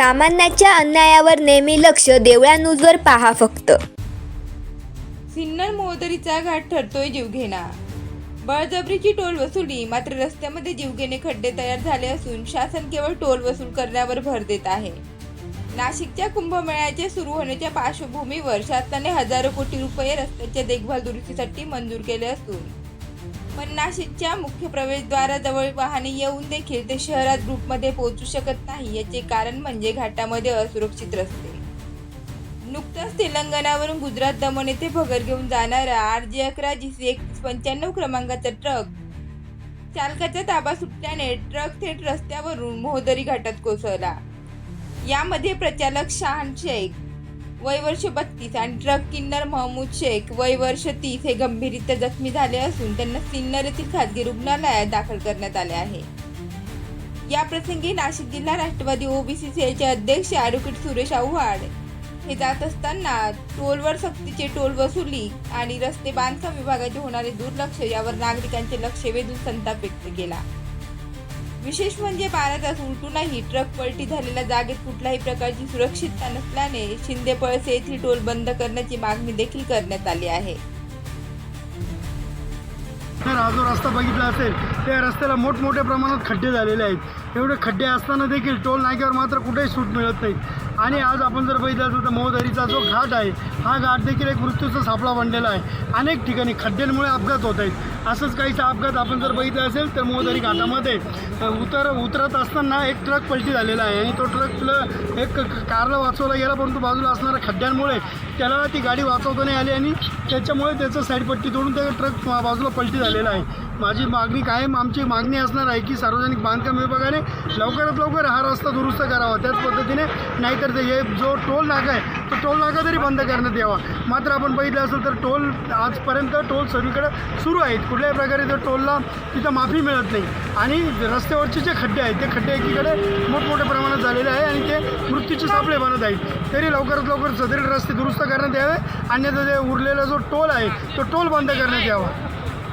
सामान्याच्या अन्यायावर नेहमी लक्ष देवळा न्यूजवर पहा फक्त. सिन्नर मोहदरीचा घाट ठरतोय जीवघेणा. बळजबरीची टोल वसुली मात्र रस्त्यामध्ये जीवघेणे खड्डे तयार झाले असून शासन केवळ टोल वसूल करण्यावर भर देत आहे. नाशिकच्या कुंभमेळ्याचे सुरू होण्याच्या पार्श्वभूमीवर शासनाने हजारो कोटी रुपये रस्त्याच्या देखभाल दुरुस्तीसाठी मंजूर केले असून पण नाशिकच्या मुख्य प्रवेशद्वाराजवळ वाहने येऊन देखील ते शहरात ग्रुपमध्ये पोहोचू शकत नाही. याचे कारण म्हणजे घाटामध्ये असुरक्षित रस्ते. नुकताच तेलंगणावरून गुजरात दमण येथे भगर घेऊन जाणारा आर जे अकरा जी सी एक पंच्याण्णव क्रमांकाचा ट्रक चालकाचा ताबा सुटल्याने ट्रक थेट रस्त्यावरून मोहदरी घाटात कोसळला. यामध्ये प्रचालक शहान शेख वय वर्ष बत्तीस आणि ट्रक किन्नर महमूद शेख वय वर्ष तीस हे गंभीररित्या जखमी झाले असून त्यांना सिन्नर येथील खासगी रुग्णालयात दाखल करण्यात आले आहे. या प्रसंगी नाशिक जिल्हा राष्ट्रवादी ओबीसी सेलचे अध्यक्ष ॲडव्होकेट सुरेश आव्हाड हे जात असताना टोलवर सक्तीचे टोल वसुली आणि रस्ते बांधकाम विभागाचे होणारे दुर्लक्ष यावर नागरिकांचे लक्ष वेधून संताप व्यक्त केला. विशेष म्हणजे बारा तास उलटूनही ट्रक पलटी झालेल्या जागेत कुठल्याही प्रकारची सुरक्षितता नसल्याने शिंदे पळसे येथील टोल बंद करण्याची मागणी देखील करण्यात आली आहे. तर हा जो रस्ता बघितला असेल त्या रस्त्याला मोठमोठ्या प्रमाणात खड्डे झालेले आहेत. एवढे खड्डे असताना देखील टोल नाक्यावर मात्र कुठेही सूट मिळत नाही. आणि आज आपण जर बघितलं असेल तर मोहदरीचा जो घाट आहे हा घाट देखील एक मृत्यूचा सापळा बनलेला आहे. अनेक ठिकाणी खड्ड्यांमुळे अपघात होत आहेत. असंच काहीचा अपघात आपण जर बघितला असेल तर मोहदरी घाटामध्ये उतर उतरत असताना एक ट्रक पलटी झालेला आहे आणि तो ट्रक एक कारला वाचवला गेला परंतु बाजूला असणाऱ्या खड्ड्यांमुळे त्याला ती गाडी वाचवता नाही आली आणि त्याच्यामुळे त्याचं साईडपट्टी तोडून त्या ट्रक बाजूला पलटी झालेला आहे. माझी मागणी कायम आमची मागणी असणार आहे की सार्वजनिक बांधकाम विभागाने लवकरात लवकर हा रस्ता दुरुस्त करावा. त्याच पद्धतीने नाहीतर ते हे जो टोल नाका आहे तो टोल नाका तरी बंद करण्यात यावा. मात्र आपण बघितलं असेल तर टोल आजपर्यंत टोल सगळीकडे सुरू आहेत. कुठल्याही प्रकारे त्या टोलला तिथं माफी मिळत नाही. आणि रस्त्यावरचे जे खड्डे आहेत ते खड्डे एकीकडे मोठमोठ्या प्रमाणात झालेले आहे आणि ते मृत्यूचे सापळे बनत आहेत. तरी लवकरात लवकर सदरील रस्ते दुरुस्त करण्यात यावे. अन्यथा जे उरलेला जो टोल आहे तो टोल बंद करण्यात यावा.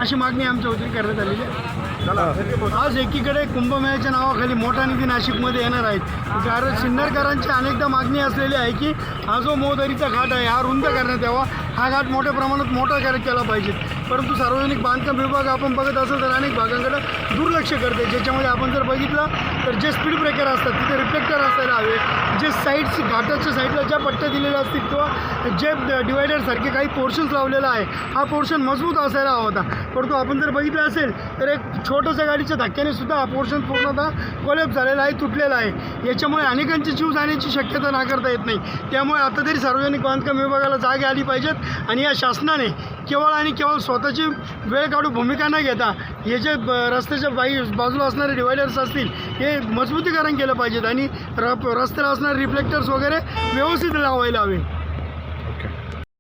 अशी मागणी आमच्या वतीने करण्यात आलेली आहे. आज एकीकडे कुंभमेळ्याच्या नावाखाली मोठा निधी नाशिकमध्ये येणार आहेत. कारण सिन्नरकरांची अनेकदा मागणी असलेली आहे की हा जो मोहदरीचा घाट आहे हा रुंद करण्यात यावा. हा घाट मोठ्या प्रमाणात मोठा करत केला पाहिजे. परंतु सार्वजनिक बांधकाम विभाग आपण बघत असेल तर अनेक भागांकडे दुर्लक्ष करते. ज्याच्यामध्ये आपण जर बघितलं तर जे स्पीड ब्रेकर असतात तिथे रिफ्लेक्टर असायला हवे. जे साईड्स घाटाच्या साईडला ज्या पट्ट्या दिलेल्या असतील किंवा जे डिवायडरसारखे काही पोर्शन्स लावलेला आहे हा पोर्शन मजबूत असायला हवा होता. परंतु आपण जर बघितलं असेल तर एक छोट्याशा गाडीच्या धक्क्याने सुद्धा हा पोर्शन पूर्णतः कोलॅप झालेला आहे तुटलेला आहे. याच्यामुळे अनेकांचे जीव जाण्याची शक्यता नाकारता येत नाही. त्यामुळे आता तरी सार्वजनिक बांधकाम विभागाला जागे आली पाहिजेत. आणि या शासनाने केवळ आणि केवळ स्वतःची वेळ काढू भूमिका न घेता हे जे ब- रस्त्याच्या बाई बाजूला असणारे डिवायडर्स असतील हे मजबूतीकरण केलं पाहिजेत आणि र रस्त्याला असणारे रिफ्लेक्टर्स वगैरे व्यवस्थित लावायला हवे.